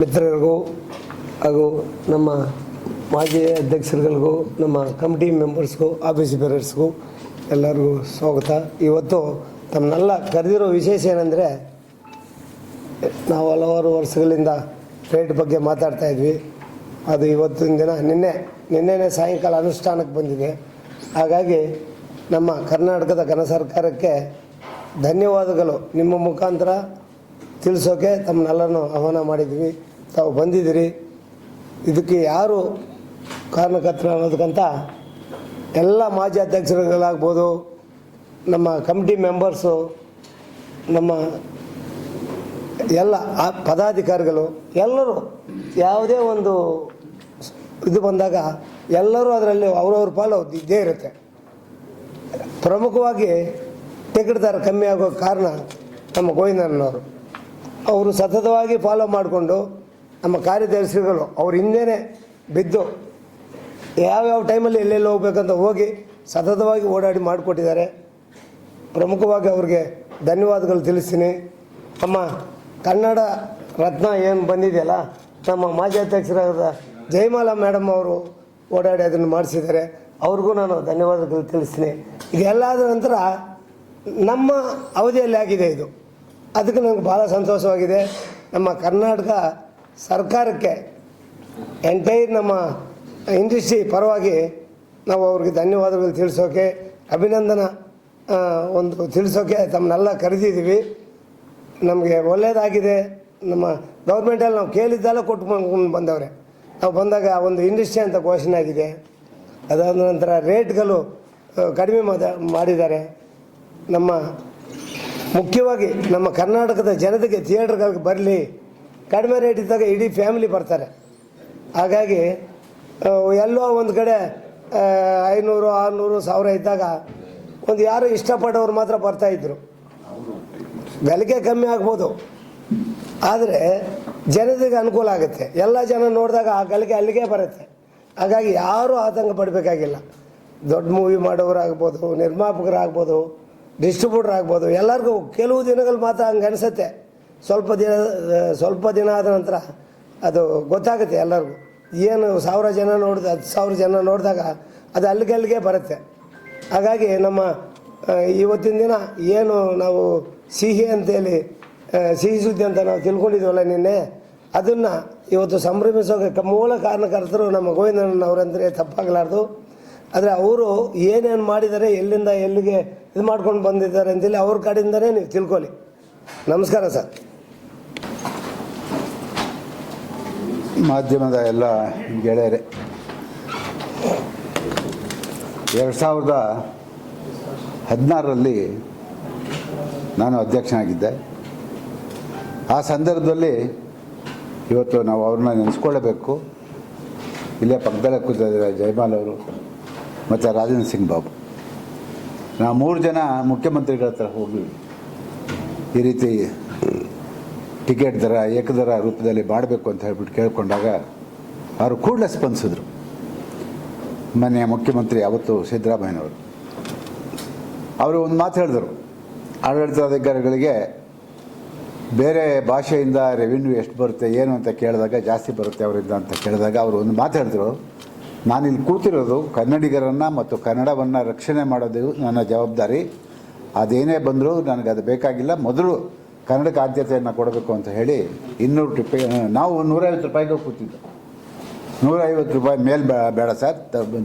ಮಿತ್ರರಿಗೂ ಹಾಗೂ ನಮ್ಮ ಮಾಜಿ ಅಧ್ಯಕ್ಷರುಗಳಿಗೂ, ನಮ್ಮ ಕಮಿಟಿ ಮೆಂಬರ್ಸ್ಗೂ, ಆಫೀಸ್ ಬೇರರ್ಸ್ಗೂ ಎಲ್ಲರಿಗೂ ಸ್ವಾಗತ. ಇವತ್ತು ತಮ್ಮನ್ನೆಲ್ಲ ಕರೆದಿರೋ ವಿಶೇಷ ಏನಂದರೆ, ನಾವು ಹಲವಾರು ವರ್ಷಗಳಿಂದ ರೇಟ್ ಬಗ್ಗೆ ಮಾತಾಡ್ತಾ ಇದ್ವಿ. ಅದು ಇವತ್ತಿನ ದಿನ, ನಿನ್ನೆ, ನಿನ್ನೆನೇ ಸಾಯಂಕಾಲ ಅನುಷ್ಠಾನಕ್ಕೆ ಬಂದಿದೆ. ಹಾಗಾಗಿ ನಮ್ಮ ಕರ್ನಾಟಕದ ಘನ ಸರ್ಕಾರಕ್ಕೆ ಧನ್ಯವಾದಗಳು. ನಿಮ್ಮ ಮುಖಾಂತರ ತಿಳಿಸೋಕೆ ತಮ್ಮನ್ನೆಲ್ಲನೂ ಆಹ್ವಾನ ಮಾಡಿದ್ವಿ. ತಾವು ಬಂದಿದ್ದೀರಿ, ಇದಕ್ಕೆ ಯಾರು ಕಾರಣಕರ್ತರ ಅನ್ನೋದಕ್ಕಂತ ಎಲ್ಲ ಮಾಜಿ ಅಧ್ಯಕ್ಷರುಗಳಾಗ್ಬೋದು, ನಮ್ಮ ಕಮಿಟಿ ಮೆಂಬರ್ಸು, ನಮ್ಮ ಎಲ್ಲ ಆ ಪದಾಧಿಕಾರಿಗಳು, ಎಲ್ಲರೂ ಯಾವುದೇ ಒಂದು ಇದು ಬಂದಾಗ ಎಲ್ಲರೂ ಅದರಲ್ಲಿ ಅವ್ರವ್ರ ಪಾಲು ಇದ್ದೇ ಇರುತ್ತೆ. ಪ್ರಮುಖವಾಗಿ ದರ ಕಮ್ಮಿ ಆಗೋ ಕಾರಣ ನಮ್ಮ ಗೋವಿಂದನವರು ಅವರು ಸತತವಾಗಿ ಫಾಲೋ ಮಾಡಿಕೊಂಡು ನಮ್ಮ ಕಾರ್ಯದರ್ಶಿಗಳು ಅವ್ರ ಹಿಂದೆನೇ ಬಿದ್ದು ಯಾವ್ಯಾವ ಟೈಮಲ್ಲಿ ಎಲ್ಲೆಲ್ಲಿ ಹೋಗ್ಬೇಕಂತ ಹೋಗಿ ಸತತವಾಗಿ ಓಡಾಡಿ ಮಾಡಿಕೊಟ್ಟಿದ್ದಾರೆ. ಪ್ರಮುಖವಾಗಿ ಅವ್ರಿಗೆ ಧನ್ಯವಾದಗಳು ತಿಳಿಸ್ತೀನಿ. ನಮ್ಮ ಕನ್ನಡ ರತ್ನ ಏನು ಬಂದಿದೆಯಲ್ಲ, ನಮ್ಮ ಮಾಜಿ ಅಧ್ಯಕ್ಷರಾದ ಜಯಮಾಲಾ ಮೇಡಮ್ ಅವರು ಓಡಾಡಿ ಅದನ್ನು ಮಾಡಿಸಿದ್ದಾರೆ. ಅವ್ರಿಗೂ ನಾನು ಧನ್ಯವಾದಗಳು ತಿಳಿಸ್ತೀನಿ. ಇದೆಲ್ಲಾದ ನಂತರ ನಮ್ಮ ಅವಧಿಯಲ್ಲಿ ಆಗಿದೆ ಇದು. ಅದಕ್ಕೆ ನನಗೆ ಭಾಳ ಸಂತೋಷವಾಗಿದೆ. ನಮ್ಮ ಕರ್ನಾಟಕ ಸರ್ಕಾರಕ್ಕೆ ಎಂಟೈರ್ ನಮ್ಮ ಇಂಡಸ್ಟ್ರಿ ಪರವಾಗಿ ನಾವು ಅವ್ರಿಗೆ ಧನ್ಯವಾದಗಳು ತಿಳಿಸೋಕೆ, ಅಭಿನಂದನ ಒಂದು ತಿಳಿಸೋಕೆ ತಮ್ಮನ್ನೆಲ್ಲ ಕರೆದಿದ್ದೀವಿ. ನಮಗೆ ಒಳ್ಳೆಯದಾಗಿದೆ ನಮ್ಮ ಗೌರ್ಮೆಂಟಲ್ಲಿ ನಾವು ಕೇಳಿದ್ದೆಲ್ಲ ಕೊಟ್ಟು ಬಂದವ್ರೆ. ನಾವು ಬಂದಾಗ ಒಂದು ಇಂಡಸ್ಟ್ರಿ ಅಂತ ಘೋಷಣೆ ಆಗಿದೆ. ಅದಾದ ನಂತರ ರೇಟ್ಗಳು ಕಡಿಮೆ ಮಾದ ಮಾಡಿದ್ದಾರೆ. ನಮ್ಮ ಮುಖ್ಯವಾಗಿ ನಮ್ಮ ಕರ್ನಾಟಕದ ಜನತೆಗೆ ಥಿಯೇಟ್ರ್ಗಳಿಗೆ ಬರಲಿ ಕಡಿಮೆ ರೇಟ್ ಇದ್ದಾಗ ಇಡೀ ಫ್ಯಾಮಿಲಿ ಬರ್ತಾರೆ. ಹಾಗಾಗಿ ಎಲ್ಲೋ ಒಂದು ಕಡೆ ಐನೂರು, ಆರುನೂರು ಸಾವಿರ ಇದ್ದಾಗ ಒಂದು ಯಾರು ಇಷ್ಟಪಟ್ಟವ್ರು ಮಾತ್ರ ಬರ್ತಾಯಿದ್ರು ಬೆಲೆಗೆ ಕಮ್ಮಿ ಆಗ್ಬೋದು. ಆದರೆ ಜನತೆಗೆ ಅನುಕೂಲ ಆಗುತ್ತೆ. ಎಲ್ಲ ಜನ ನೋಡಿದಾಗ ಆ ಗಲಿಗೆ ಅಲ್ಲಿಗೆ ಬರುತ್ತೆ. ಹಾಗಾಗಿ ಯಾರೂ ಆತಂಕ ಪಡಬೇಕಾಗಿಲ್ಲ. ದೊಡ್ಡ ಮೂವಿ ಮಾಡೋರಾಗ್ಬೋದು, ನಿರ್ಮಾಪಕರಾಗ್ಬೋದು ಡಿಸ್ಟ್ರಿಬ್ಯೂಟರ್ ಆಗ್ಬೋದು, ಎಲ್ಲರಿಗೂ ಕೆಲವು ದಿನಗಳು ಮಾತ್ರ ಹಂಗೆ ಅನಿಸುತ್ತೆ. ಸ್ವಲ್ಪ ದಿನ ಸ್ವಲ್ಪ ದಿನ ಆದ ನಂತರ ಅದು ಗೊತ್ತಾಗುತ್ತೆ ಎಲ್ಲರಿಗೂ. ಏನು ಸಾವಿರ ಜನ ನೋಡಿದ, ಹತ್ತು ಸಾವಿರ ಜನ ನೋಡಿದಾಗ ಅದು ಅಲ್ಲಿಗೆ ಅಲ್ಲಿಗೆ ಬರುತ್ತೆ. ಹಾಗಾಗಿ ನಮ್ಮ ಇವತ್ತಿನ ದಿನ ಏನು ನಾವು ಸಿಹಿ ಅಂತೇಳಿ ಸಿಹಿ ಸುದ್ದಿ ಅಂತ ನಾವು ತಿಳ್ಕೊಂಡಿದ್ವಲ್ಲ ನಿನ್ನೆ, ಅದನ್ನು ಇವತ್ತು ಸಂಭ್ರಮಿಸೋಕೆ ಮೂಲ ಕಾರಣಕರ್ತರು ನಮ್ಮ ಗೋವಿಂದಣ್ಣನವರಂದರೆ ತಪ್ಪಾಗಲಾರ್ದು. ಆದರೆ ಅವರು ಏನೇನು ಮಾಡಿದ್ದಾರೆ, ಎಲ್ಲಿಂದ ಎಲ್ಲಿಗೆ ಇದು ಮಾಡ್ಕೊಂಡು ಬಂದಿದ್ದಾರೆ ಅಂತೇಳಿ ಅವ್ರ ಕಡೆಯಿಂದನೇ ನೀವು ತಿಳ್ಕೊಳ್ಳಿ. ನಮಸ್ಕಾರ ಸರ್. ಮಾಧ್ಯಮದ ಎಲ್ಲ ಗೆಳೆಯರೇ, ಎರಡು ಸಾವಿರದ ಹದಿನಾರರಲ್ಲಿ ನಾನು ಅಧ್ಯಕ್ಷನಾಗಿದ್ದೆ. ಆ ಸಂದರ್ಭದಲ್ಲಿ ಇವತ್ತು ನಾವು ಅವ್ರನ್ನ ನೆನೆಸ್ಕೊಳ್ಳಬೇಕು. ಇಲ್ಲೇ ಪಕ್ಕದಲ್ಲೇ ಕೂತಿದ್ದಾರೆ ಜಯಮಾಲ್ ಅವರು ಮತ್ತು ರಾಜೇಂದ್ರ ಸಿಂಗ್ ಬಾಬು. ನಾವು ಮೂರು ಜನ ಮುಖ್ಯಮಂತ್ರಿಗಳ ಹತ್ರ ಹೋಗಿ ಈ ರೀತಿ ಟಿಕೆಟ್ ದರ, ಏಕದರ ರೂಪದಲ್ಲಿ ಮಾಡಬೇಕು ಅಂತ ಹೇಳ್ಬಿಟ್ಟು ಕೇಳಿಕೊಂಡಾಗ ಅವರು ಕೂಡಲೇ ಸ್ಪಂದಿಸಿದ್ರು. ಮನೆಯ ಮುಖ್ಯಮಂತ್ರಿ ಅವತ್ತು ಸಿದ್ದರಾಮಯ್ಯನವರು. ಅವರು ಒಂದು ಮಾತು ಹೇಳಿದರು. ಆಡಳಿತಾಧಿಕಾರಿಗಳಿಗೆ ಬೇರೆ ಭಾಷೆಯಿಂದ ರೆವಿನ್ಯೂ ಎಷ್ಟು ಬರುತ್ತೆ, ಏನು ಅಂತ ಕೇಳಿದಾಗ ಜಾಸ್ತಿ ಬರುತ್ತೆ ಅವರಿಂದ ಅಂತ ಕೇಳಿದಾಗ ಅವರು ಒಂದು ಮಾತು ಹೇಳಿದ್ರು. ನಾನಿಲ್ಲಿ ಕೂತಿರೋದು ಕನ್ನಡಿಗರನ್ನು ಮತ್ತು ಕನ್ನಡವನ್ನು ರಕ್ಷಣೆ ಮಾಡೋದು ನನ್ನ ಜವಾಬ್ದಾರಿ. ಅದೇನೇ ಬಂದರೂ ನನಗೆ ಅದು ಬೇಕಾಗಿಲ್ಲ. ಮೊದಲು ಕನ್ನಡಕ್ಕೆ ಆದ್ಯತೆಯನ್ನು ಕೊಡಬೇಕು ಅಂತ ಹೇಳಿ ಇನ್ನೂರು ರೂಪಾಯಿ ನಾವು ನೂರೈವತ್ತು ರೂಪಾಯಿಗೆ ಕೂತಿದ್ದು. ನೂರೈವತ್ತು ರೂಪಾಯಿ ಮೇಲೆ ಬೇಡ ಸರ್.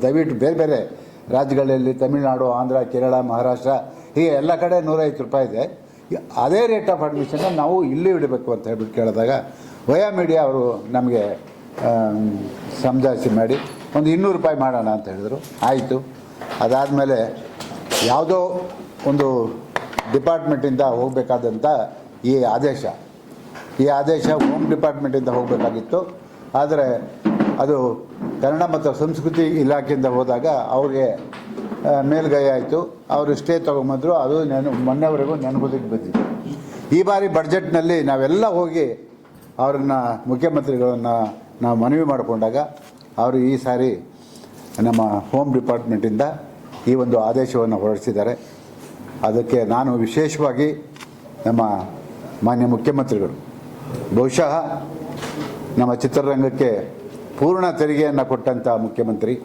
ದಯವಿಟ್ಟು ಬೇರೆ ಬೇರೆ ರಾಜ್ಯಗಳಲ್ಲಿ ತಮಿಳುನಾಡು, ಆಂಧ್ರ, ಕೇರಳ, ಮಹಾರಾಷ್ಟ್ರ, ಹೀಗೆ ಎಲ್ಲ ಕಡೆ ನೂರೈವತ್ತು ರೂಪಾಯಿ ಇದೆ. ಅದೇ ರೇಟ್ ಆಫ್ ಅಡ್ಮಿಷನ್ನ ನಾವು ಇಲ್ಲಿ ಇಡಬೇಕು ಅಂತ ಹೇಳ್ಬಿಟ್ಟು ಕೇಳಿದಾಗ ವಯಾ ಮೀಡಿಯಾ ಅವರು ನಮಗೆ ಸಮಜಾಯಿಸಿ ಮಾಡಿ ಒಂದು ಇನ್ನೂರು ರೂಪಾಯಿ ಮಾಡೋಣ ಅಂತ ಹೇಳಿದರು. ಆಯಿತು. ಅದಾದಮೇಲೆ ಯಾವುದೋ ಒಂದು ಡಿಪಾರ್ಟ್ಮೆಂಟಿಂದ ಹೋಗಬೇಕಾದಂಥ ಈ ಆದೇಶ ಈ ಆದೇಶ ಹೋಮ್ ಡಿಪಾರ್ಟ್ಮೆಂಟಿಂದ ಹೋಗಬೇಕಾಗಿತ್ತು. ಆದರೆ ಅದು ಕನ್ನಡ ಮತ್ತು ಸಂಸ್ಕೃತಿ ಇಲಾಖೆಯಿಂದ ಹೋದಾಗ ಅವ್ರಿಗೆ ಮೇಲ್ಗೈ ಆಯಿತು. ಅವರು ಸ್ಟೇ ತೊಗೊಂಬಂದರು. ಅದು ನೆನ, ಮೊನ್ನೆವರೆಗೂ ನೆನಪುದಕ್ಕೆ ಬಂದಿದೆ. ಈ ಬಾರಿ ಬಡ್ಜೆಟ್ನಲ್ಲಿ ನಾವೆಲ್ಲ ಹೋಗಿ ಅವ್ರನ್ನ, ಮುಖ್ಯಮಂತ್ರಿಗಳನ್ನು ನಾವು ಮನವಿ ಮಾಡಿಕೊಂಡಾಗ ಅವರು ಈ ಸಾರಿ ನಮ್ಮ ಹೋಮ್ ಡಿಪಾರ್ಟ್ಮೆಂಟಿಂದ ಈ ಒಂದು ಆದೇಶವನ್ನು ಹೊರಡಿಸಿದ್ದಾರೆ. ಅದಕ್ಕೆ ನಾನು ವಿಶೇಷವಾಗಿ ನಮ್ಮ ಮಾನ್ಯ ಮುಖ್ಯಮಂತ್ರಿಗಳು. ಬಹುಶಃ ನಮ್ಮ ಚಿತ್ರರಂಗಕ್ಕೆ ಪೂರ್ಣ ತೆರಿಗೆಯನ್ನು ಕೊಟ್ಟಂಥ ಮುಖ್ಯಮಂತ್ರಿ.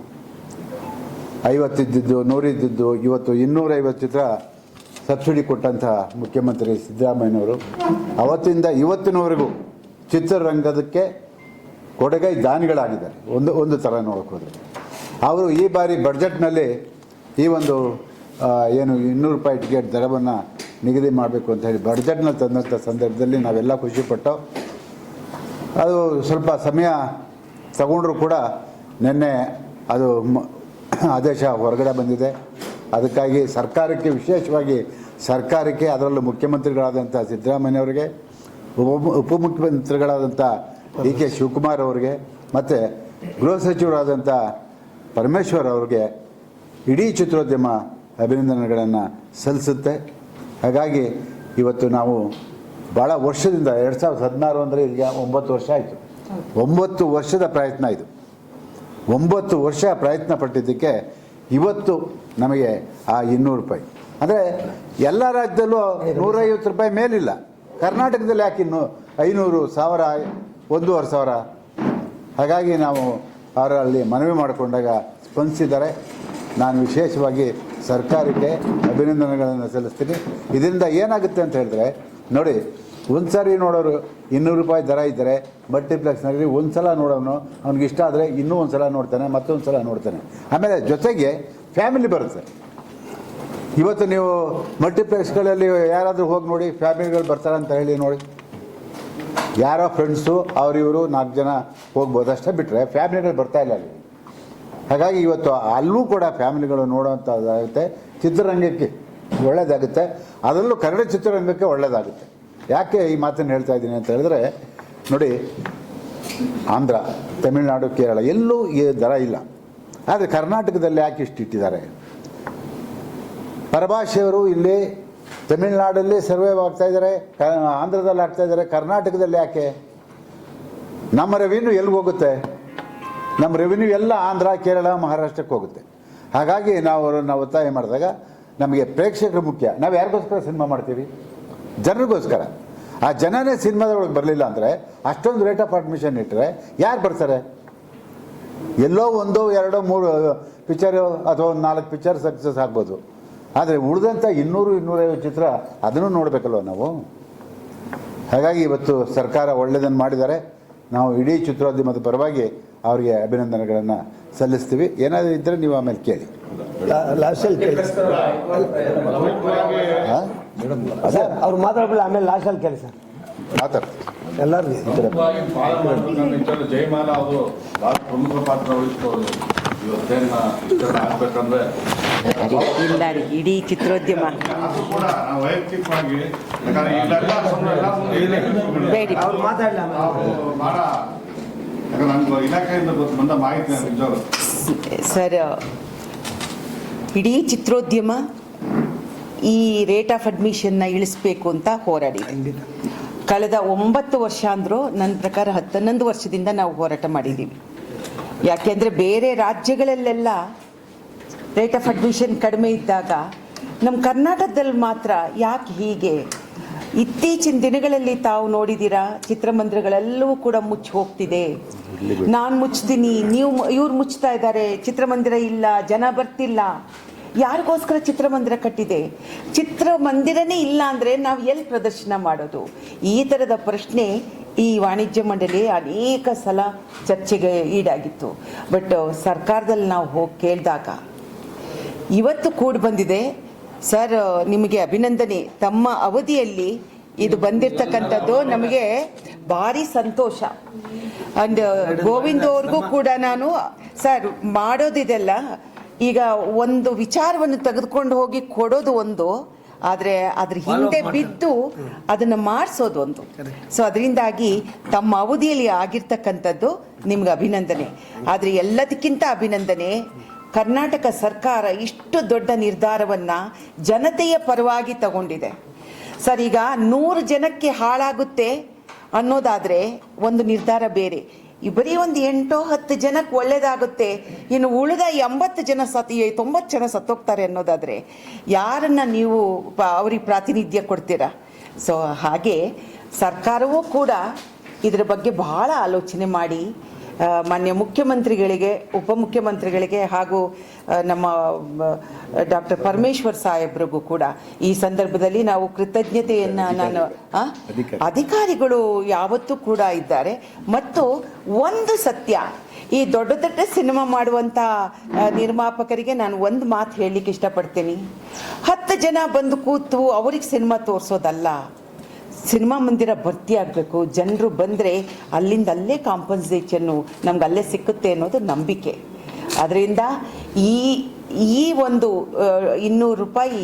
ಐವತ್ತಿದ್ದು ನೂರಿದ್ದು ಇವತ್ತು ಇನ್ನೂರೈವತ್ತು ಚಿತ್ರ ಸಬ್ಸಿಡಿ ಕೊಟ್ಟಂತಹ ಮುಖ್ಯಮಂತ್ರಿ ಸಿದ್ದರಾಮಯ್ಯನವರು. ಅವತ್ತಿಂದ ಇವತ್ತಿನವರೆಗೂ ಚಿತ್ರರಂಗದಕ್ಕೆ ಕೊಡುಗೈ ದಾನಿಗಳಾಗಿದ್ದಾರೆ. ಒಂದು ಒಂದು ಥರ ನೋಡೋಕೆ ಅವರು ಈ ಬಾರಿ ಬಡ್ಜೆಟ್ನಲ್ಲಿ ಈ ಒಂದು ಏನು ಇನ್ನೂರು ರೂಪಾಯಿ ಟಿಕೆಟ್ ದರವನ್ನು ನಿಗದಿ ಮಾಡಬೇಕು ಅಂತ ಹೇಳಿ ಬಡ್ಜೆಟ್ನಲ್ಲಿ ತಂದಂಥ ಸಂದರ್ಭದಲ್ಲಿ ನಾವೆಲ್ಲ ಖುಷಿಪಟ್ಟು ಅದು ಸ್ವಲ್ಪ ಸಮಯ ತಗೊಂಡ್ರೂ ಕೂಡ ನಿನ್ನೆ ಅದು ಆದೇಶ ಹೊರಗಡೆ ಬಂದಿದೆ. ಅದಕ್ಕಾಗಿ ಸರ್ಕಾರಕ್ಕೆ ವಿಶೇಷವಾಗಿ ಸರ್ಕಾರಕ್ಕೆ ಅದರಲ್ಲೂ ಮುಖ್ಯಮಂತ್ರಿಗಳಾದಂಥ ಸಿದ್ದರಾಮಯ್ಯವರಿಗೆ ಉಪ, ಉಪಮುಖ್ಯಮಂತ್ರಿಗಳಾದಂಥ ಡಿ ಕೆ ಶಿವಕುಮಾರ್ ಅವರಿಗೆ, ಮತ್ತು ಗೃಹ ಸಚಿವರಾದಂಥ ಪರಮೇಶ್ವರ್ ಅವರಿಗೆ ಇಡೀ ಚಿತ್ರೋದ್ಯಮ ಅಭಿನಂದನೆಗಳನ್ನು ಸಲ್ಲಿಸುತ್ತೆ. ಹಾಗಾಗಿ ಇವತ್ತು ನಾವು ಭಾಳ ವರ್ಷದಿಂದ ಎರಡು ಸಾವಿರದ ಹದಿನಾರು ಅಂದರೆ ಈಗ ಒಂಬತ್ತು ವರ್ಷ ಆಯಿತು. ಒಂಬತ್ತು ವರ್ಷದ ಪ್ರಯತ್ನ ಇದು. ಒಂಬತ್ತು ವರ್ಷ ಪ್ರಯತ್ನ ಪಟ್ಟಿದ್ದಕ್ಕೆ ಇವತ್ತು ನಮಗೆ ಆ ಇನ್ನೂರು ರೂಪಾಯಿ. ಅಂದರೆ ಎಲ್ಲ ರಾಜ್ಯದಲ್ಲೂ ನೂರೈವತ್ತು ರೂಪಾಯಿ ಮೇಲಿಲ್ಲ. ಕರ್ನಾಟಕದಲ್ಲಿ ಯಾಕೆ ಇನ್ನು ಐನೂರು ಸಾವಿರ ಒಂದೂವರೆ ಸಾವಿರ? ಹಾಗಾಗಿ ನಾವು ಅವರಲ್ಲಿ ಮನವಿ ಮಾಡಿಕೊಂಡಾಗ ಸ್ಪಂದಿಸಿದ್ದಾರೆ. ನಾನು ವಿಶೇಷವಾಗಿ ಸರ್ಕಾರಕ್ಕೆ ಅಭಿನಂದನೆಗಳನ್ನು ಸಲ್ಲಿಸ್ತೀನಿ. ಇದರಿಂದ ಏನಾಗುತ್ತೆ ಅಂತ ಹೇಳಿದ್ರೆ, ನೋಡಿ, ಒಂದು ಸಾರಿ ನೋಡೋರು ಇನ್ನೂರು ರೂಪಾಯಿ ದರ ಇದ್ದರೆ, ಮಲ್ಟಿಪ್ಲೆಕ್ಸ್ನಲ್ಲಿ ಒಂದು ಸಲ ನೋಡೋನು ಅವ್ನಿಗೆ ಇಷ್ಟ ಆದರೆ ಇನ್ನೂ ಒಂದು ಸಲ ನೋಡ್ತಾನೆ, ಮತ್ತೊಂದು ಸಲ ನೋಡ್ತಾನೆ. ಆಮೇಲೆ ಜೊತೆಗೆ ಫ್ಯಾಮಿಲಿ ಬರುತ್ತೆ. ಇವತ್ತು ನೀವು ಮಲ್ಟಿಪ್ಲೆಕ್ಸ್ಗಳಲ್ಲಿ ಯಾರಾದರೂ ಹೋಗಿ ನೋಡಿ, ಫ್ಯಾಮಿಲಿಗಳು ಬರ್ತಾರೆ ಅಂತ ಹೇಳಿ ನೋಡಿ. ಯಾರೋ ಫ್ರೆಂಡ್ಸು ಅವರಿವರು ನಾಲ್ಕು ಜನ ಹೋಗ್ಬೋದು. ಅಷ್ಟೇ ಬಿಟ್ಟರೆ ಫ್ಯಾಮಿಲಿಗಳು ಬರ್ತಾ ಇಲ್ಲ ಅಲ್ಲಿ. ಹಾಗಾಗಿ ಇವತ್ತು ಅಲ್ಲೂ ಕೂಡ ಫ್ಯಾಮಿಲಿಗಳು ನೋಡುವಂಥದ್ದಾಗುತ್ತೆ ಚಿತ್ರರಂಗಕ್ಕೆ ಒಳ್ಳೆಯದಾಗುತ್ತೆ ಅದರಲ್ಲೂ ಕನ್ನಡ ಚಿತ್ರರಂಗಕ್ಕೆ ಒಳ್ಳೆಯದಾಗುತ್ತೆ ಯಾಕೆ ಈ ಮಾತನ್ನು ಹೇಳ್ತಾ ಇದ್ದೀನಿ ಅಂತ ಹೇಳಿದ್ರೆ, ನೋಡಿ, ಆಂಧ್ರ, ತಮಿಳುನಾಡು, ಕೇರಳ, ಎಲ್ಲೂ ಈ ದರ ಇಲ್ಲ. ಆದರೆ ಕರ್ನಾಟಕದಲ್ಲಿ ಯಾಕೆ ಇಷ್ಟು ಇಟ್ಟಿದ್ದಾರೆ? ಪರಭಾಷೆಯವರು ಇಲ್ಲಿ ತಮಿಳುನಾಡಲ್ಲಿ ಸರ್ವೈವ್ ಆಗ್ತಾ ಇದ್ದಾರೆ. ಆಂಧ್ರದಲ್ಲಿ ಆಗ್ತಾ ಇದ್ದಾರೆ. ಕರ್ನಾಟಕದಲ್ಲಿ ಯಾಕೆ? ನಮ್ಮ ರೆವಿನ್ಯೂ ಎಲ್ಲಿಗೆ ಹೋಗುತ್ತೆ? ನಮ್ಮ ರೆವಿನ್ಯೂ ಎಲ್ಲ ಆಂಧ್ರ, ಕೇರಳ, ಮಹಾರಾಷ್ಟ್ರಕ್ಕೆ ಹೋಗುತ್ತೆ. ಹಾಗಾಗಿ ನಾವು ನಾವು ಒತ್ತಾಯ ಮಾಡಿದಾಗ ನಮಗೆ ಪ್ರೇಕ್ಷಕರು ಮುಖ್ಯ. ನಾವು ಯಾರಿಗೋಸ್ಕರ ಸಿನಿಮಾ ಮಾಡ್ತೀವಿ? ಜನರಿಗೋಸ್ಕರ. ಆ ಜನನೇ ಸಿನಿಮಾದೊಳಗೆ ಬರಲಿಲ್ಲ ಅಂದರೆ ಅಷ್ಟೊಂದು ರೇಟ್ ಆಫ್ ಅಡ್ಮಿಷನ್ ಇಟ್ಟರೆ ಯಾರು ಬರ್ತಾರೆ? ಎಲ್ಲೋ ಒಂದೋ ಎರಡೋ ಮೂರು ಪಿಕ್ಚರು ಅಥವಾ ಒಂದು ನಾಲ್ಕು ಪಿಕ್ಚರ್ ಸಕ್ಸಸ್ ಆಗ್ಬೋದು. ಆದರೆ ಉಳಿದಂಥ ಇನ್ನೂರು, ಇನ್ನೂರೈವತ್ತು ಚಿತ್ರ ಅದನ್ನು ನೋಡಬೇಕಲ್ವ ನಾವು? ಹಾಗಾಗಿ ಇವತ್ತು ಸರ್ಕಾರ ಒಳ್ಳೆಯದನ್ನು ಮಾಡಿದ್ದಾರೆ. ನಾವು ಇಡೀ ಚಿತ್ರೋದ್ಯಮದ ಪರವಾಗಿ ಅವರಿಗೆ ಅಭಿನಂದನೆಗಳನ್ನು ಸಲ್ಲಿಸ್ತೀವಿ. ಏನಾದರೂ ಇದ್ದರೆ ನೀವು ಆಮೇಲೆ ಕೇಳಿ. ಲಾಸ್ಟಲ್ಲಿ ಕೇಳಿ. ಸರ್ ಅವ್ರು ಮಾತಾಡ್ಬಿಲ್ಲ ಆಮೇಲೆ ಲಾಸ್ಟಲ್ಲಿ ಕೇಳಿ ಸರ್. ಮಾತಾಡ್ತೀವಿ ಎಲ್ಲರಿಗೂ ಜಯಮಾಲ ಅವರು ಬಹಳ ಪ್ರಮುಖ ಪಾತ್ರ ಇಲ್ಲ ರೀ ಇಡೀ ಚಿತ್ರೋದ್ಯಮ. ಬೇಡಿ. ಅವ್ರು ಮಾತಾಡಲ್ಲ ನಾವು ಬಹಳ ಸರ್, ಇಡೀ ಚಿತ್ರೋದ್ಯಮ ಈ ರೇಟ್ ಆಫ್ ಅಡ್ಮಿಷನ್ನ ಇಳಿಸ್ಬೇಕು ಅಂತ ಹೋರಾಡಿ ಕಳೆದ ಒಂಬತ್ತು ವರ್ಷ ಅಂದರೂ ನನ್ನ ಪ್ರಕಾರ ಹತ್ತನ್ನೊಂದು ವರ್ಷದಿಂದ ನಾವು ಹೋರಾಟ ಮಾಡಿದ್ದೀವಿ. ಯಾಕೆಂದರೆ ಬೇರೆ ರಾಜ್ಯಗಳಲ್ಲೆಲ್ಲ ರೇಟ್ ಆಫ್ ಅಡ್ಮಿಷನ್ ಕಡಿಮೆ ಇದ್ದಾಗ ನಮ್ಮ ಕರ್ನಾಟಕದಲ್ಲಿ ಮಾತ್ರ ಯಾಕೆ ಹೀಗೆ ಇತ್ತೀಚಿನ ದಿನಗಳಲ್ಲಿ ತಾವು ನೋಡಿದ್ದೀರಾ ಚಿತ್ರಮಂದಿರಗಳೆಲ್ಲವೂ ಕೂಡ ಮುಚ್ಚಿ ಹೋಗ್ತಿದೆ. ನಾನು ಮುಚ್ತೀನಿ, ನೀವು ಇವ್ರು ಮುಚ್ತಾ ಇದ್ದಾರೆ, ಚಿತ್ರಮಂದಿರ ಇಲ್ಲ, ಜನ ಬರ್ತಿಲ್ಲ. ಯಾರಿಗೋಸ್ಕರ ಚಿತ್ರಮಂದಿರ ಕಟ್ಟಿದೆ? ಚಿತ್ರಮಂದಿರನೇ ಇಲ್ಲ ಅಂದರೆ ನಾವು ಎಲ್ಲಿ ಪ್ರದರ್ಶನ ಮಾಡೋದು? ಈ ಥರದ ಪ್ರಶ್ನೆ ಈ ವಾಣಿಜ್ಯ ಮಂಡಳಿ ಅನೇಕ ಸಲ ಚರ್ಚೆಗೆ ಈಡಾಗಿತ್ತು. ಬಟ್ ಸರ್ಕಾರದಲ್ಲಿ ನಾವು ಹೋಗಿ ಕೇಳಿದಾಗ ಇವತ್ತು ಕೂಡಿ ಬಂದಿದೆ. ಸರ್ ನಿಮಗೆ ಅಭಿನಂದನೆ. ತಮ್ಮ ಅವಧಿಯಲ್ಲಿ ಇದು ಬಂದಿರ್ತಕ್ಕಂಥದ್ದು ನಮಗೆ ಭಾರಿ ಸಂತೋಷ. ಅಂಡ್ ಗೋವಿಂದ ಅವ್ರಿಗೂ ಕೂಡ ನಾನು ಸರ್ ಮಾಡೋದಿದೆಲ್ಲ. ಈಗ ಒಂದು ವಿಚಾರವನ್ನು ತೆಗೆದುಕೊಂಡು ಹೋಗಿ ಕೊಡೋದು ಒಂದು ಆದರೆ ಅದ್ರ ಹಿಂದೆ ಬಿದ್ದು ಅದನ್ನು ಮಾಡಿಸೋದು ಒಂದು. ಸೊ ಅದರಿಂದಾಗಿ ತಮ್ಮ ಅವಧಿಯಲ್ಲಿ ಆಗಿರ್ತಕ್ಕಂಥದ್ದು ನಿಮ್ಗೆ ಅಭಿನಂದನೆ. ಆದರೆ ಎಲ್ಲದಕ್ಕಿಂತ ಅಭಿನಂದನೆ ಕರ್ನಾಟಕ ಸರ್ಕಾರ ಇಷ್ಟು ದೊಡ್ಡ ನಿರ್ಧಾರವನ್ನು ಜನತೆಯ ಪರವಾಗಿ ತಗೊಂಡಿದೆ. ಸರ್, ಈಗ ನೂರು ಜನಕ್ಕೆ ಹಾಳಾಗುತ್ತೆ ಅನ್ನೋದಾದರೆ ಒಂದು ನಿರ್ಧಾರ ಬೇರೆ. ಬರೀ ಒಂದು ಎಂಟೋ ಹತ್ತು ಜನಕ್ಕೆ ಒಳ್ಳೇದಾಗುತ್ತೆ, ಇನ್ನು ಉಳಿದ ಎಂಬತ್ತು ಜನ ಸತ್, ತೊಂಬತ್ತು ಜನ ಸತ್ತೋಗ್ತಾರೆ ಅನ್ನೋದಾದರೆ ಯಾರನ್ನ ನೀವು ಅವ್ರಿಗೆ ಪ್ರಾತಿನಿಧ್ಯ ಕೊಡ್ತೀರಾ? ಸೊ ಹಾಗೆ ಸರ್ಕಾರವೂ ಕೂಡ ಇದರ ಬಗ್ಗೆ ಬಹಳ ಆಲೋಚನೆ ಮಾಡಿ ಮಾನ್ಯ ಮುಖ್ಯಮಂತ್ರಿಗಳಿಗೆ ಉಪಮುಖ್ಯಮಂತ್ರಿಗಳಿಗೆ ಹಾಗೂ ನಮ್ಮ ಡಾಕ್ಟರ್ ಪರಮೇಶ್ವರ್ ಸಾಹೇಬ್ರಿಗೂ ಕೂಡ ಈ ಸಂದರ್ಭದಲ್ಲಿ ನಾವು ಕೃತಜ್ಞತೆಯನ್ನು ನಾನು? ಅಧಿಕಾರಿಗಳು ಯಾವತ್ತೂ ಕೂಡ ಇದ್ದಾರೆ. ಮತ್ತು ಒಂದು ಸತ್ಯ ಈ ದೊಡ್ಡ ದೊಡ್ಡ ಸಿನಿಮಾ ಮಾಡುವಂಥ ನಿರ್ಮಾಪಕರಿಗೆ ನಾನು ಒಂದು ಮಾತು ಹೇಳಲಿಕ್ಕೆ ಇಷ್ಟಪಡ್ತೀನಿ. ಹತ್ತು ಜನ ಬಂದು ಕೂತು ಅವ್ರಿಗೆ ಸಿನಿಮಾ ತೋರಿಸೋದಲ್ಲ. ಸಿನಿಮಾ ಮಂದಿರ ಭರ್ತಿ ಆಗಬೇಕು. ಜನರು ಬಂದರೆ ಅಲ್ಲಿಂದ ಅಲ್ಲೇ ಕಾಂಪನ್ಸೇಷನ್ನು ನಮ್ಗೆ ಅಲ್ಲೇ ಸಿಕ್ಕುತ್ತೆ ಅನ್ನೋದು ನಂಬಿಕೆ. ಅದರಿಂದ ಈ ಈ ಒಂದು ಇನ್ನೂರು ರೂಪಾಯಿ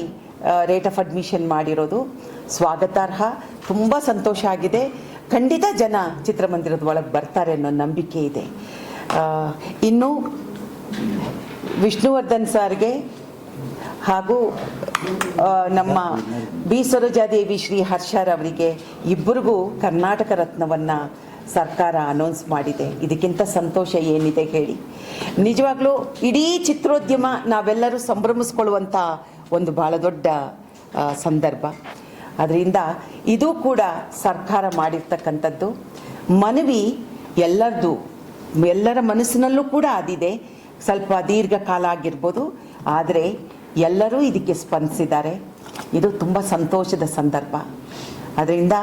ರೇಟ್ ಆಫ್ ಅಡ್ಮಿಷನ್ ಮಾಡಿರೋದು ಸ್ವಾಗತಾರ್ಹ. ತುಂಬ ಸಂತೋಷ ಆಗಿದೆ. ಖಂಡಿತ ಜನ ಚಿತ್ರಮಂದಿರದ ಒಳಗೆ ಬರ್ತಾರೆ ಅನ್ನೋ ನಂಬಿಕೆ ಇದೆ. ಇನ್ನು ವಿಷ್ಣುವರ್ಧನ್ ಸರ್ಗೆ ಹಾಗೂ ನಮ್ಮ ಬಿ ಸರೋಜಾದೇವಿ ಶ್ರೀ ಹರ್ಷರ್ ಅವರಿಗೆ ಇಬ್ಬರಿಗೂ ಕರ್ನಾಟಕ ರತ್ನವನ್ನು ಸರ್ಕಾರ ಅನೌನ್ಸ್ ಮಾಡಿದೆ. ಇದಕ್ಕಿಂತ ಸಂತೋಷ ಏನಿದೆ ಹೇಳಿ. ನಿಜವಾಗ್ಲೂ ಇಡೀ ಚಿತ್ರೋದ್ಯಮ ನಾವೆಲ್ಲರೂ ಸಂಭ್ರಮಿಸ್ಕೊಳ್ಳುವಂಥ ಒಂದು ಭಾಳ ದೊಡ್ಡ ಸಂದರ್ಭ. ಅದರಿಂದ ಇದು ಕೂಡ ಸರ್ಕಾರ ಮಾಡಿರ್ತಕ್ಕಂಥದ್ದು. ಮನವಿ ಎಲ್ಲರದು, ಎಲ್ಲರ ಮನಸ್ಸಿನಲ್ಲೂ ಕೂಡ ಅದಿದೆ. ಸ್ವಲ್ಪ ದೀರ್ಘಕಾಲ ಆಗಿರ್ಬೋದು. ಆದರೆ ಎಲ್ಲರೂ ಇದಕ್ಕೆ ಸ್ಪಂದಿಸಿದ್ದಾರೆ. ಇದು ತುಂಬ ಸಂತೋಷದ ಸಂದರ್ಭ. ಅದರಿಂದ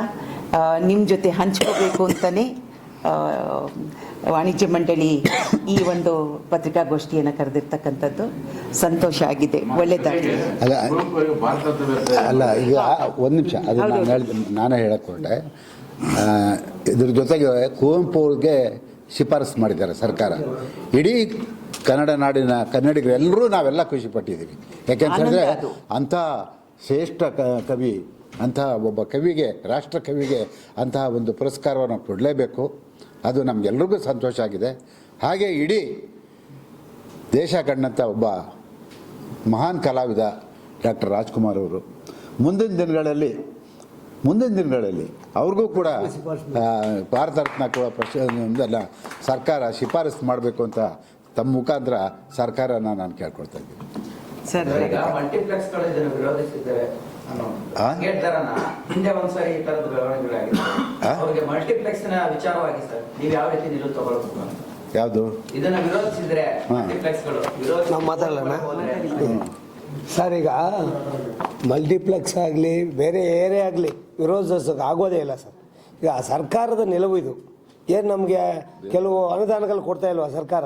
ನಿಮ್ಮ ಜೊತೆ ಹಂಚ್ಕೋಬೇಕು ಅಂತಲೇ ವಾಣಿಜ್ಯ ಮಂಡಳಿ ಈ ಒಂದು ಪತ್ರಿಕಾಗೋಷ್ಠಿಯನ್ನು ಕರೆದಿರ್ತಕ್ಕಂಥದ್ದು ಸಂತೋಷ ಆಗಿದೆ. ಒಳ್ಳೆಯದಾಗಿದೆ ಅಲ್ಲ ಈಗ ಒಂದು ನಿಮಿಷ. ಅದು ನಾನು ನಾನೇ ಹೇಳಕ್ಕೆ ಹೊರಟೆ. ಇದ್ರ ಜೊತೆಗೆ ಕುವೆಂಪು ಅವ್ರಿಗೆ ಶಿಫಾರಸು ಮಾಡಿದ್ದಾರೆ ಸರ್ಕಾರ. ಇಡೀ ಕನ್ನಡ ನಾಡಿನ ಕನ್ನಡಿಗರೆಲ್ಲರೂ ನಾವೆಲ್ಲ ಖುಷಿ ಪಟ್ಟಿದ್ದೀವಿ. ಯಾಕೆಂತಂದರೆ. ಅಂಥ ಶ್ರೇಷ್ಠ ಕ- ಕವಿ ಅಂತಹ ಒಬ್ಬ ಕವಿಗೆ ರಾಷ್ಟ್ರ ಕವಿಗೆ ಅಂತಹ ಒಂದು ಪುರಸ್ಕಾರವನ್ನು ಕೊಡಲೇಬೇಕು. ಅದು ನಮಗೆಲ್ರಿಗೂ ಸಂತೋಷ ಆಗಿದೆ. ಹಾಗೆ ಇಡೀ ದೇಶ ಕಂಡಂಥ ಒಬ್ಬ ಮಹಾನ್ ಕಲಾವಿದ ಡಾಕ್ಟರ್ ರಾಜ್ಕುಮಾರ್ ಅವರು. ಮುಂದಿನ ದಿನಗಳಲ್ಲಿ ಮುಂದಿನ ದಿನಗಳಲ್ಲಿ ಅವ್ರಿಗೂ ಕೂಡ ಭಾರತ ರತ್ನ ಕೂಡ ಪ್ರಶ್ನೆ ಸರ್ಕಾರ ಶಿಫಾರಸು ಮಾಡಬೇಕು ಅಂತ ತಮ್ಮ ಮುಖಾಂತರ ಸರ್ಕಾರನ ನಾನು ಕೇಳ್ಕೊಳ್ತಾ ಇದ್ದೀನಿ ಸರ್ ಈಗ ಮಲ್ಟಿಪ್ಲೆಕ್ಸ್ಗಳು ಇದನ್ನು ವಿರೋಧಿಸಿದ್ದಾರೆ ಅನ್ನೋ ಆ? ಹಿಂದೆ ಒಂದ್ಸರಿ ಈ ತರದ ಬೆಳವಣಿಗೆಗಳಾಗಿದೆ ಆ? ಅವ್ರಿಗೆ ವಿಚಾರವಾಗಿ ಸರ್ ನೀವು ಯಾವ ರೀತಿ ನಿಲುವು ತಗೊಳ್ಬೇಕು ಯಾವುದು ಇದನ್ನ ವಿರೋಧಿಸಿದ್ರೆ ಹಾ. ಮಲ್ಟಿಪ್ಲೆಕ್ಸ್ಗಳು ವಿರೋಧ ನಾವು ಮಾತಾಡೋಣ? ಸರ್ ಈಗ ಮಲ್ಟಿಪ್ಲೆಕ್ಸ್ ಆಗಲಿ ಬೇರೆ ಏರೇ ಆಗಲಿ ವಿರೋಧಿಸೋಕೆ ಆಗೋದೇ ಇಲ್ಲ ಸರ್ ಈಗ ಸರ್ಕಾರದ ನಿಲುವು ಇದು ಏನು ನಮಗೆ ಕೆಲವು ಅನುದಾನಗಳು ಕೊಡ್ತಾ ಇಲ್ವಾ ಸರ್ಕಾರ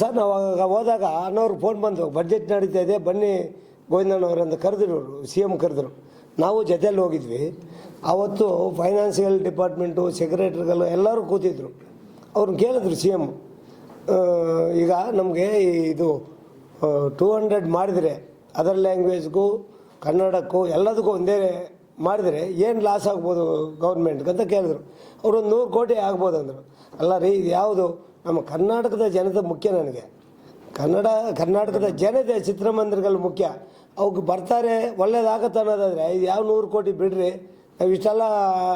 ಸರ್, ನಾವು ಆವಾಗ ಹೋದಾಗ ಅನ್ನೋರು ಫೋನ್ ಬಂದು ಬಡ್ಜೆಟ್ ನಡೀತಾ ಇದೆ, ಬನ್ನಿ ಗೋವಿಂದಣ್ಣವ್ರು ಅಂತ ಕರೆದ್ರು ಸಿ ಎಂ ಕರೆದ್ರು. ನಾವು ಜೊತೆಯಲ್ಲಿ ಹೋಗಿದ್ವಿ. ಆವತ್ತು ಫೈನಾನ್ಸಿಯಲ್ ಡಿಪಾರ್ಟ್ಮೆಂಟು ಸೆಕ್ರೆಟ್ರಿಗಳು ಎಲ್ಲರೂ ಕೂತಿದ್ರು. ಅವ್ರನ್ನ ಕೇಳಿದ್ರು ಸಿ ಎಂ ಈಗ ನಮಗೆ ಇದು ಟೂ ಹಂಡ್ರೆಡ್ ಮಾಡಿದರೆ ಅದರ್ ಲ್ಯಾಂಗ್ವೇಜ್ಗೂ ಕನ್ನಡಕ್ಕೂ, ಎಲ್ಲದಕ್ಕೂ ಒಂದೇ ಮಾಡಿದರೆ ಏನು ಲಾಸ್ ಆಗ್ಬೋದು ಗೌರ್ಮೆಂಟ್ಗೆ ಅಂತ ಕೇಳಿದ್ರು. ಅವರು ನೂರು ಕೋಟಿ ಆಗ್ಬೋದು ಅಂದರು ಅಲ್ಲ ರೀ, ಇದು ಯಾವುದು? ನಮ್ಮ ಕರ್ನಾಟಕದ ಜನತೆ ಮುಖ್ಯ ನನಗೆ. ಕನ್ನಡ ಕರ್ನಾಟಕದ ಜನತೆ ಚಿತ್ರಮಂದಿರಗಳು ಮುಖ್ಯ. ಅವಕ್ಕೆ ಬರ್ತಾರೆ ಒಳ್ಳೇದಾಗತ್ತೆ ಅನ್ನೋದಾದರೆ ಇದು ಯಾವ ನೂರು ಕೋಟಿ ಬಿಡ್ರಿ ನಾವು ಇಷ್ಟೆಲ್ಲ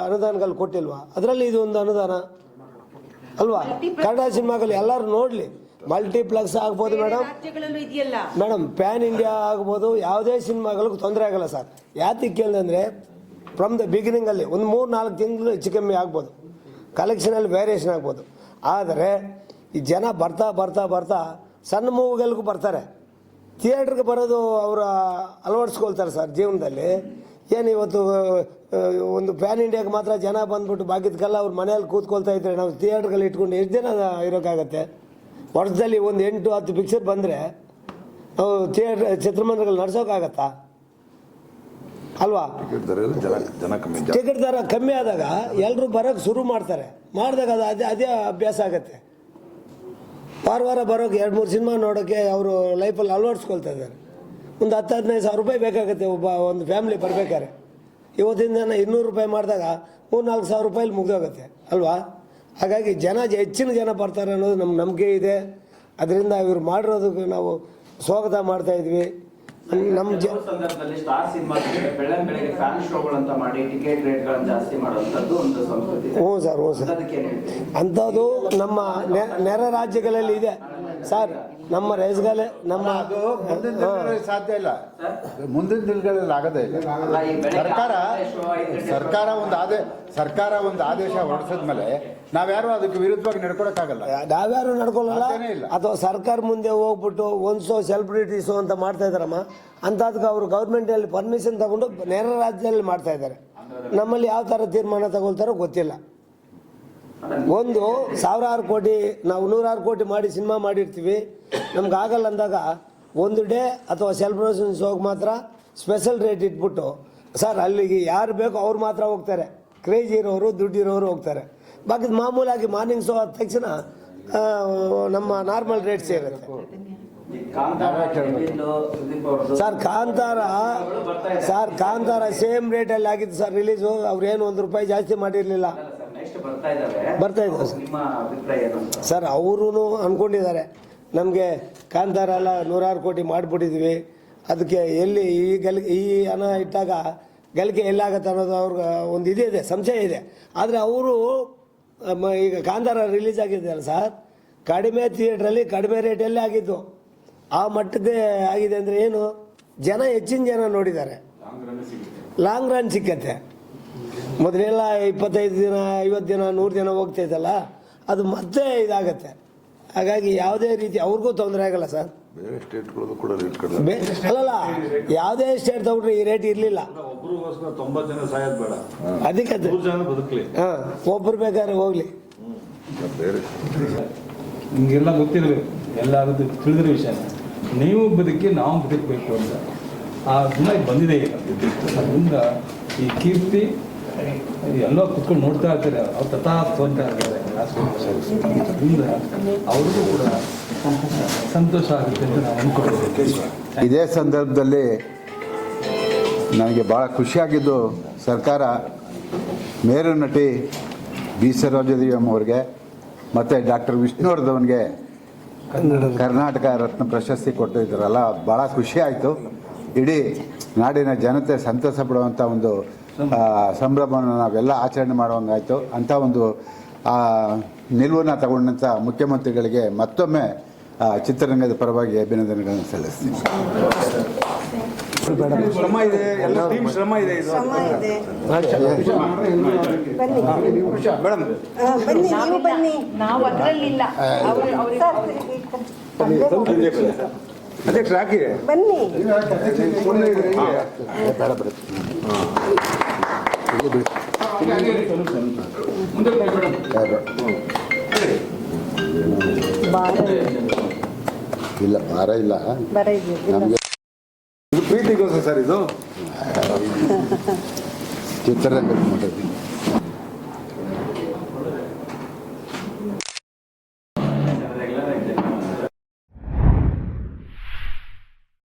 ಅನುದಾನಗಳು ಕೊಟ್ಟಿಲ್ವಾ? ಅದರಲ್ಲಿ ಇದು ಒಂದು ಅನುದಾನ. ಅಲ್ವಾ? ಕನ್ನಡ ಸಿನಿಮಾಗಳು ಎಲ್ಲರೂ ನೋಡಲಿ. ಮಲ್ಟಿಪ್ಲೆಕ್ಸ್ ಆಗ್ಬೋದು ಮೇಡಮ್. ಮೇಡಮ್ ಪ್ಯಾನ್ ಇಂಡಿಯಾ ಆಗ್ಬೋದು ಯಾವುದೇ ಸಿನಿಮಾಗಳಿಗೂ ತೊಂದರೆ ಆಗಲ್ಲ ಸರ್. ಯಾತಕ್ಕೆ ಅಂದರೆ ಫ್ರಮ್ ದ ಬಿಗಿನಿಂಗಲ್ಲಿ ಒಂದು ಮೂರು ನಾಲ್ಕು ತಿಂಗಳು ಹೆಚ್ಚು ಕಮ್ಮಿ ಆಗ್ಬೋದು. ಕಲೆಕ್ಷನಲ್ಲಿ ವೇರಿಯೇಷನ್ ಆಗ್ಬೋದು. ಆದರೆ ಈ ಜನ ಬರ್ತಾ ಬರ್ತಾ ಬರ್ತಾ ಸಣ್ಣ ಮೂವಿಗಳಿಗೂ ಬರ್ತಾರೆ. ಥಿಯೇಟ್ರಿಗೆ ಬರೋದು ಅವರ ಅಳವಡಿಸ್ಕೊಳ್ತಾರೆ ಸರ್ ಜೀವನದಲ್ಲಿ. ಏನು ಇವತ್ತು ಒಂದು ಪ್ಯಾನ್ ಇಂಡಿಯಾಗೆ ಮಾತ್ರ ಜನ ಬಂದ್ಬಿಟ್ಟು ಬಾಕಿದ್ಕಲ್ಲ ಅವ್ರ ಮನೆಯಲ್ಲಿ ಕೂತ್ಕೊಳ್ತಾ ಇದ್ರೆ ನಾವು ಥಿಯೇಟ್ರ್ಗಳು ಇಟ್ಕೊಂಡು ಎಷ್ಟು ಜನ ಇರೋಕ್ಕಾಗತ್ತೆ? ವರ್ಷದಲ್ಲಿ ಒಂದು ಎಂಟು ಹತ್ತು ಪಿಕ್ಚರ್ ಬಂದರೆ ನಾವು ಥಿಯೇಟ್ರ್ ಚಿತ್ರಮಂದಿರಗಳು ನಡ್ಸೋಕ್ಕಾಗತ್ತಾ? ಅಲ್ವಾ? ಟಿಕೆಟ್ ದರ ಕಮ್ಮಿ ಆದಾಗ ಎಲ್ಲರೂ ಬರೋಕೆ ಶುರು ಮಾಡ್ತಾರೆ. ಮಾಡಿದಾಗ ಅದು ಅದೇ ಅದೇ ಅಭ್ಯಾಸ ಆಗುತ್ತೆ. ವಾರ ವಾರ ಬರೋಕೆ ಎರಡು ಮೂರು ಸಿನಿಮಾ ನೋಡೋಕ್ಕೆ ಅವರು ಲೈಫಲ್ಲಿ ಅಳವಡಿಸ್ಕೊಳ್ತಾ ಇದ್ದಾರೆ. ಒಂದು ಹತ್ತು ಹದಿನೈದು ಸಾವಿರ ರೂಪಾಯಿ ಬೇಕಾಗುತ್ತೆ ಒಬ್ಬ ಒಂದು ಫ್ಯಾಮಿಲಿ ಬರ್ಬೇಕಾದ್ರೆ. ಇವತ್ತಿನ ದಿನ ಇನ್ನೂರು ರೂಪಾಯಿ ಮಾಡಿದಾಗ ಮೂರು ನಾಲ್ಕು ಸಾವಿರ ರೂಪಾಯಿಲಿ ಮುಗ್ದೋಗುತ್ತೆ. ಅಲ್ವಾ? ಹಾಗಾಗಿ ಜನ ಜ- ಹೆಚ್ಚಿನ ಜನ ಬರ್ತಾರೆ ಅನ್ನೋದು ನಮ್ಮ ನಂಬಿಕೆ ಇದೆ. ಅದರಿಂದ ಇವರು ಮಾಡಿರೋದಕ್ಕೆ ನಾವು ಸ್ವಾಗತ ಮಾಡ್ತಾ ಇದ್ವಿ. ನಮ್ಮ ಸಂದರ್ಭದಲ್ಲಿ ಸ್ಟಾರ್ ಫ್ಯಾನ್ ಮಾಡಿ ಟಿಕೆಟ್ ರೇಟ್ಗಳನ್ನು ಜಾಸ್ತಿ ಮಾಡುವಂಥದ್ದು ಒಂದು ಸಂಸ್ಕೃತಿ ಇದೆ. ಹ್ಞೂ ಸರ್ ಹ್ಞೂ ಸರ್. ಅಂಥದ್ದು ನಮ್ಮ ನೆರೆ ರಾಜ್ಯಗಳಲ್ಲಿ ಇದೆ. ಸರ್ ನಮ್ಮ ರೈಸ್ಗಾಲೆ ನಮ್ಮ ಅದು ಮುಂದಿನ ದಿನಗಳಲ್ಲಿ ಸಾಧ್ಯ ಇಲ್ಲ. ಮುಂದಿನ ದಿನಗಳಲ್ಲಿ ಆಗದೇ ಇಲ್ಲ. ಸರ್ಕಾರ ಸರ್ಕಾರ ಒಂದು ಆದೇಶ ಸರ್ಕಾರ ಒಂದು ಆದೇಶ ಹೊರಡಿಸಿದ್ಮೇಲೆ ನಾವ್ಯಾರು ಅದಕ್ಕೆ ವಿರುದ್ಧವಾಗಿ ನಡ್ಕೊಳಕ್ಕಾಗಲ್ಲ. ನಾವ್ಯಾರು ನಡ್ಕೊಳ್ಳಲ್ಲ. ಅಥವಾ ಸರ್ಕಾರ ಮುಂದೆ ಹೋಗ್ಬಿಟ್ಟು ಒಂದ್ಸೋ ಸೆಲೆಬ್ರಿಟೀಸು ಅಂತ ಮಾಡ್ತಾ ಇದಾರಮ್ಮ ಅಂತದಕ್ಕೆ ಅವರು ಗೌರ್ಮೆಂಟಲ್ಲಿ ಪರ್ಮಿಷನ್ ತಗೊಂಡು ನೇರ ರಾಜ್ಯದಲ್ಲಿ ಮಾಡ್ತಾ ಇದ್ದಾರೆ. ನಮ್ಮಲ್ಲಿ ಯಾವ ಥರ ತೀರ್ಮಾನ ತಗೊಳ್ತಾರೋ ಗೊತ್ತಿಲ್ಲ. ಒಂದು ಸಾವಿರಾರು ಕೋಟಿ, ನಾವು ನೂರಾರು ಕೋಟಿ ಮಾಡಿ ಸಿನಿಮಾ ಮಾಡಿರ್ತೀವಿ. ನಮ್ಗೆ ಆಗಲ್ಲ ಅಂದಾಗ ಒಂದು ಡೇ ಅಥವಾ ಸೆಲ್ಫ್ ಪ್ರೊಡಕ್ಷನ್ ಶೋಗೆ ಮಾತ್ರ ಸ್ಪೆಷಲ್ ರೇಟ್ ಇಟ್ಬಿಟ್ಟು, ಸರ್ ಅಲ್ಲಿಗೆ ಯಾರು ಬೇಕೋ ಅವ್ರು ಮಾತ್ರ ಹೋಗ್ತಾರೆ. ಕ್ರೇಜ್ ಇರೋರು ದುಡ್ಡಿರೋರು ಹೋಗ್ತಾರೆ. ಬಾಕಿ ಮಾಮೂಲಾಗಿ ಮಾರ್ನಿಂಗ್ ಶೋ ಆದ ತಕ್ಷಣ ನಮ್ಮ ನಾರ್ಮಲ್ ರೇಟ್ಸ್ ಇರುತ್ತೆ sir Kantara sir Kantara same ರೇಟಲ್ಲಿ ಆಗಿತ್ತು ಸರ್ ರಿಲೀಸು ಅವ್ರೇನು ಒಂದು ರೂಪಾಯಿ ಜಾಸ್ತಿ ಮಾಡಿರಲಿಲ್ಲ. ಬರ್ತಾ ಇದ್ದಾರೆ ಸರ್. ನಿಮ್ಮ ಅಭಿಪ್ರಾಯ ಅಂತ ಸರ್ ಅವರು ಅಂದ್ಕೊಂಡಿದ್ದಾರೆ ನಮಗೆ ಕಾಂತಾರ ಎಲ್ಲ ನೂರಾರು ಕೋಟಿ ಮಾಡಿಬಿಟ್ಟಿದ್ವಿ. ಅದಕ್ಕೆ ಎಲ್ಲಿ ಈ ಗಲ್ ಈ ಹಣ ಇಟ್ಟಾಗ ಗಲಿಕೆ ಎಲ್ಲಾಗತ್ತೆ ಅನ್ನೋದು ಅವ್ರಿಗೆ ಒಂದು ಇದೇ ಇದೆ ಸಂಶಯ ಇದೆ. ಆದರೆ ಅವರು ಈಗ ಕಾಂತಾರ ರಿಲೀಸ್ ಆಗಿದ್ದಾರೆ ಸರ್? ಕಡಿಮೆ ಥಿಯೇಟ್ರಲ್ಲಿ ಕಡಿಮೆ ರೇಟಲ್ಲೇ ಆಗಿದ್ದು. ಆ ಮಟ್ಟದ್ದೇ ಆಗಿದೆ ಅಂದರೆ ಏನು? ಜನ ಹೆಚ್ಚಿನ ಜನ ನೋಡಿದ್ದಾರೆ. ಲಾಂಗ್ ರನ್ ಸಿಕ್ಕತ್ತೆ. ಮೊದಲೆಲ್ಲ ಇಪ್ಪತ್ತೈದು ದಿನ ಐವತ್ತು ದಿನ ನೂರು ದಿನ ಹೋಗ್ತೈತಲ್ಲ ಅದು ಮತ್ತೆ ಇದಾಗತ್ತೆ. ಹಾಗಾಗಿ ಯಾವುದೇ ರೀತಿ ಅವ್ರಿಗೂ ತೊಂದರೆ ಆಗಲ್ಲ ಸರ್. ಬೇರೆ ಸ್ಟೇಟ್ಗಳದ್ದು ಕೂಡ ರೇಟ್ ಕಡಿಮೆ. ಅಲ್ಲಲ್ಲ ಯಾವುದೇ ಸ್ಟೇಟ್ ತಗೊಂಡ್ರೆ ಈ ರೇಟ್ ಇರಲಿಲ್ಲ. ಒಬ್ರಿಗೋಸ್ಕರ ತೊಂಬತ್ತು ಜನ ಸಾಯೋದ್ ಬೇಡ. ಅದಕ್ಕೆ ನೂರು ಜನ ಬದುಕಲಿ. ಹಾಂ ಒಬ್ಬರು ಬೇಕಾದ್ರೆ ಹೋಗ್ಲಿ. ಬೇರೆ ನಿಮಗೆಲ್ಲ ಗೊತ್ತಿರಬೇಕು ಎಲ್ಲರದ್ದು ತಿಳಿದಿರೋ ವಿಷಯ. ನೀವು ಬದುಕಿ ನಾವು ಬದುಕಬೇಕು ಅಂತ. ಆ ಗುಣ ಬಂದಿದೆ ಈಗ. ಅದರಿಂದ ಈ ಕೀರ್ತಿ ಎಲ್ಲ ಕುತ್ಕೊಂಡು ನೋಡ್ತಾ ಇರ್ತಾರೆ. ಅವ್ರು ತಥಾ ತೋರ್ತಾ ಇರ್ತಾರೆ ಅವ್ರಿಗೂ ಕೂಡ ಸಂತೋಷ ಆಗುತ್ತೆ ಅಂತ ನಾವು ಅಂದ್ಕೊಳ್ಬೇಕು ಇದೇ ಸಂದರ್ಭದಲ್ಲಿ ನನಗೆ ಭಾಳ ಖುಷಿಯಾಗಿದ್ದು ಸರ್ಕಾರ ಮೇರು ನಟಿ ಬಿ ಸರೋಜದೇವಮ್ಮ ಅವ್ರಿಗೆ ಮತ್ತು ಡಾಕ್ಟರ್ ವಿಷ್ಣುವರ್ಧವನ್ಗೆ ಕರ್ನಾಟಕ ರತ್ನ ಪ್ರಶಸ್ತಿ ಕೊಟ್ಟಿದ್ದಾರಲ್ಲ ಭಾಳ ಖುಷಿ ಆಯಿತು. ಇಡೀ ನಾಡಿನ ಜನತೆ ಸಂತಸ ಪಡುವಂಥ ಒಂದು ಸಂಭ್ರಮವನ್ನು ನಾವೆಲ್ಲ ಆಚರಣೆ ಮಾಡುವಂಗಾಯಿತು. ಅಂಥ ಒಂದು ಆ, ನಿಲುವನ್ನು ತಗೊಂಡಂಥ ಮುಖ್ಯಮಂತ್ರಿಗಳಿಗೆ ಮತ್ತೊಮ್ಮೆ ಚಿತ್ರರಂಗದ ಪರವಾಗಿ ಅಭಿನಂದನೆಗಳನ್ನು ಸಲ್ಲಿಸ್ತೀನಿ. ಶ್ರಮ ಇದೆ ಎಲ್ಲ ಟೀಮ್ ಶ್ರಮ ಇದೆ ಇದು. ಮೇಡಮ್ ಆ, ಬನ್ನಿ ನೀವು ಬನ್ನಿ. ನಾವು ಅದರಲ್ಲಿಲ್ಲ. ಅಧ್ಯಕ್ಷ ಹಾಕಿ. ಬನ್ನಿ. ಬಾರ ಇಲ್ಲ ಭಾರ ಇಲ್ಲ. ಬರ ಇದೆ ನಮಗೆ ಇದು ಪ್ರೀತಿಗೋಸ್ಕರ ಸರ್ ಇದು? ಚಿತ್ರರಂಗ ಮಟ್ಟದಲ್ಲಿ